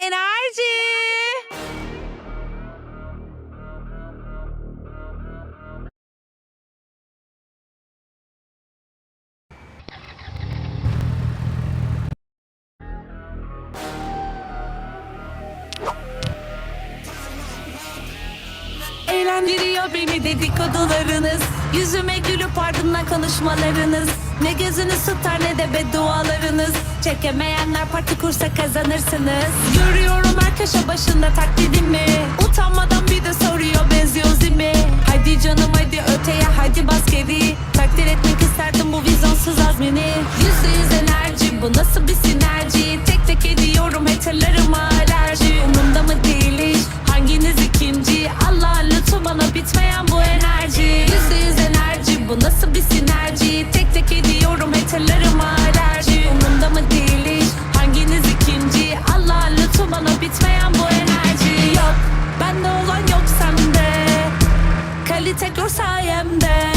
Enerji. Eğlendiriyor beni dedikodularınız Yüzüme gülüp ardımdan konuşmalarınız. Ne gözünüz tutar ne de beddualarınız. Çekemeyenler parti kursa kazanırsınız. Görüyorum her köşe başında taklidimi. Utanmadan bir de soruyor benziyor zimi. Hadi canım hadi öteye hadi bas geri. Takdir etmek isterdim bu vizyonsuz azmini. Yüzde yüz enerji bu nasıl bir sinerji? Tek tek ediyorum haterlarıma alerji. Umurumda mı değil hiç hanginiz ikinci Allah lütfu bana bitmeyen bu Kalite gör sayemde.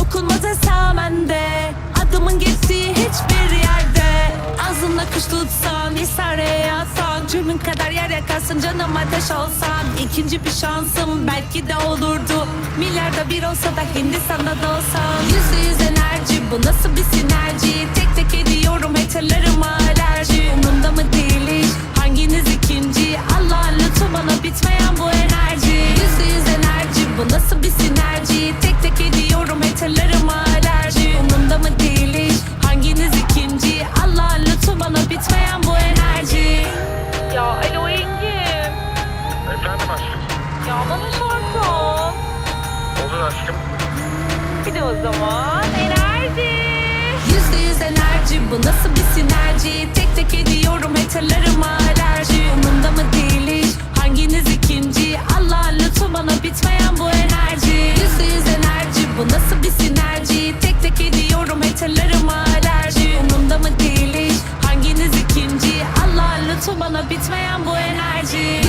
Okunmaz esamende Adımın geçtiği hiçbir yerde. Ağzımla kuş tutsan İsare yatsan Cürmün kadar yer yakarsın canım ateş olsan. İkinci bir şansım belki de olurdu. Milyarda bir olsa da Hindistan'da da olsam Yüzde yüz enerji bu nasıl bir sinerji? Tek tek ediyorum haterlarıma alerji. Umurumda mı değil hiç? Hanginiz ikinci bana bitmeyen bu enerji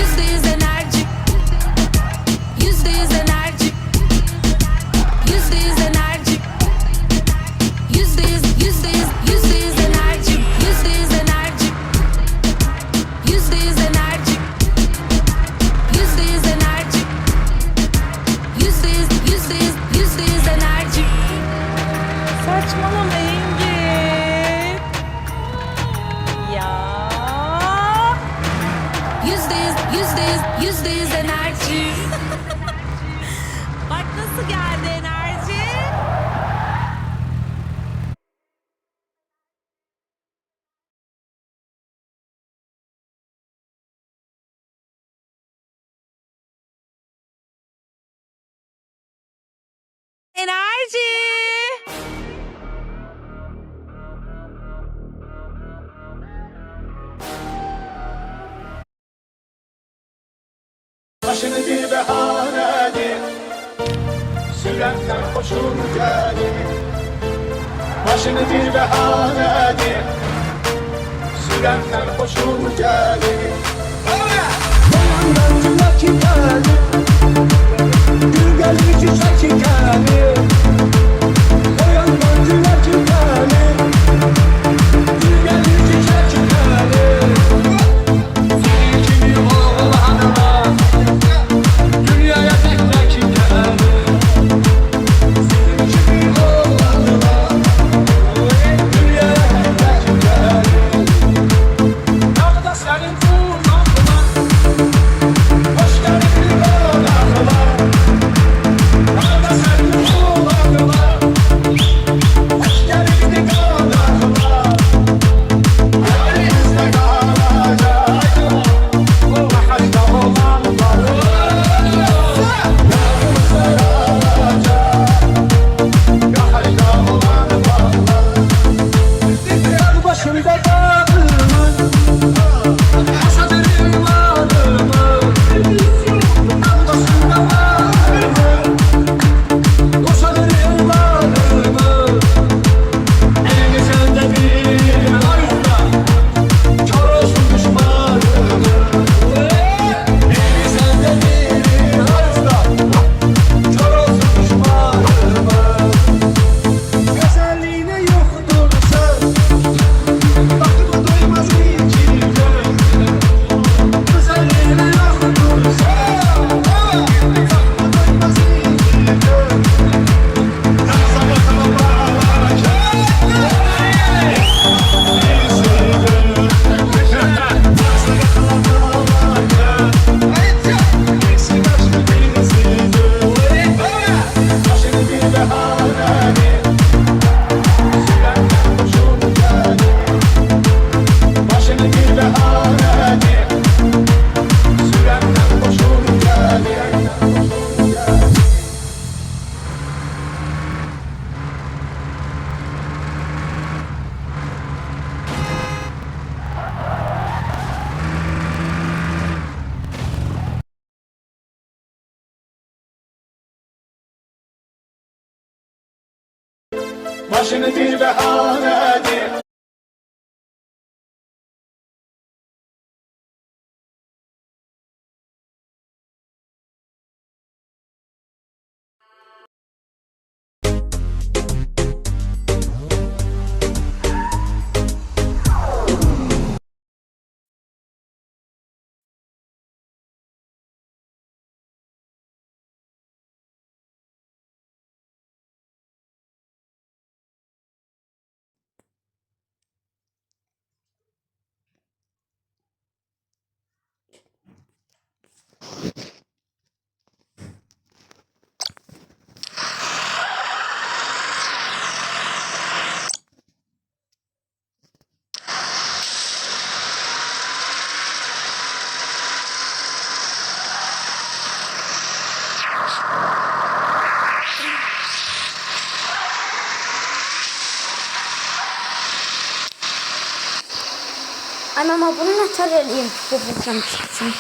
yüzde yüz enerji Bak nasıl geldi enerji. Enerji Başını bir behaneli Süren sarhoşun cani Yandan vakit geldi Gül geldi. Çiçek geldi Başını bir behanedir Ay mama bunu nasıl arayayım? Babasam çıksın.